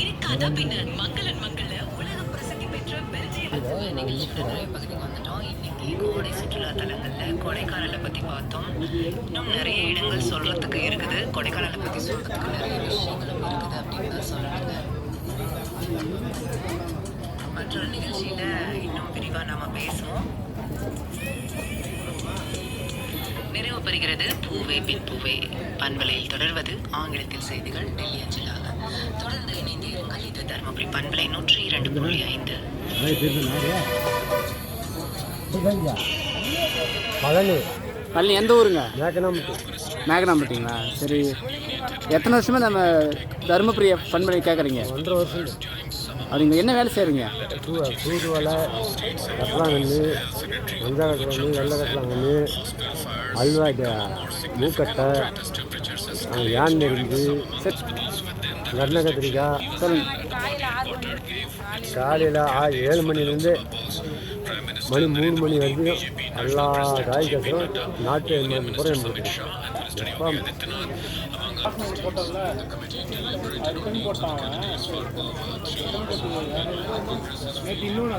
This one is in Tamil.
இருக்காதா பின்னர் மங்களன் மங்கள உலக பிரசித்தி பெற்ற பெல்ஜியம் நிகழ்ச்சியில் நிறைய பகுதிக்கு வந்துட்டோம். இன்னைக்கு கோடை சுற்றுலா தலங்கள்ல கொடைக்கானலை பத்தி பார்த்தோம். இன்னும் நிறைய இடங்கள் சொல்றதுக்கு இருக்குது. கொடைக்கானலை பத்தி சொல்றதுக்கு நிறைய விஷயங்களும் இருக்குது அப்படின்னு தான் சொல்லணுங்க மற்றொரு நிகழ்ச்சியில இன்னும் விரிவா நாம பேசுவோம். நிறைவு பெறுகிறது பூவே பின் பூவே. பண்பலையில் தொடர்வது ஆங்கிலத்தில் செய்திகள் டெல்லி அஞ்சலாக. தொடர்ந்து இணைந்திருங்கள் இது தருமபுரி பண்பலை நூற்றி இரண்டு புள்ளி ஐந்து. பழனி. பழனி எந்த ஊருங்க? மேக்கனாம்பட்டி மேகனாம்பட்டிங்களா? சரி. எத்தனை வருஷமா நம்ம தருமபுரிய பண்பலை கேட்குறீங்க ஒன்றரை வருஷம். அது இங்கே என்ன வேலை செய்கிறீங்க பூ சூடு வலை கட்டலாங்கண்ணு மஞ்சள் கட்டலாங்கண்ணு வெள்ளை கட்டலாங்கண்ணு அல்வா ட- மூக்கட்டை யான் நெருங்கு சரி கத்திரிக்காய் சொல்லுங்க காலையில் ஏழு மணிலேருந்து மணி மூணு மணி வரைக்கும் எல்லா காய் கசரும் நாட்டு எண்ணெய் பூரா நம்மளுக்கு இன்னொன்று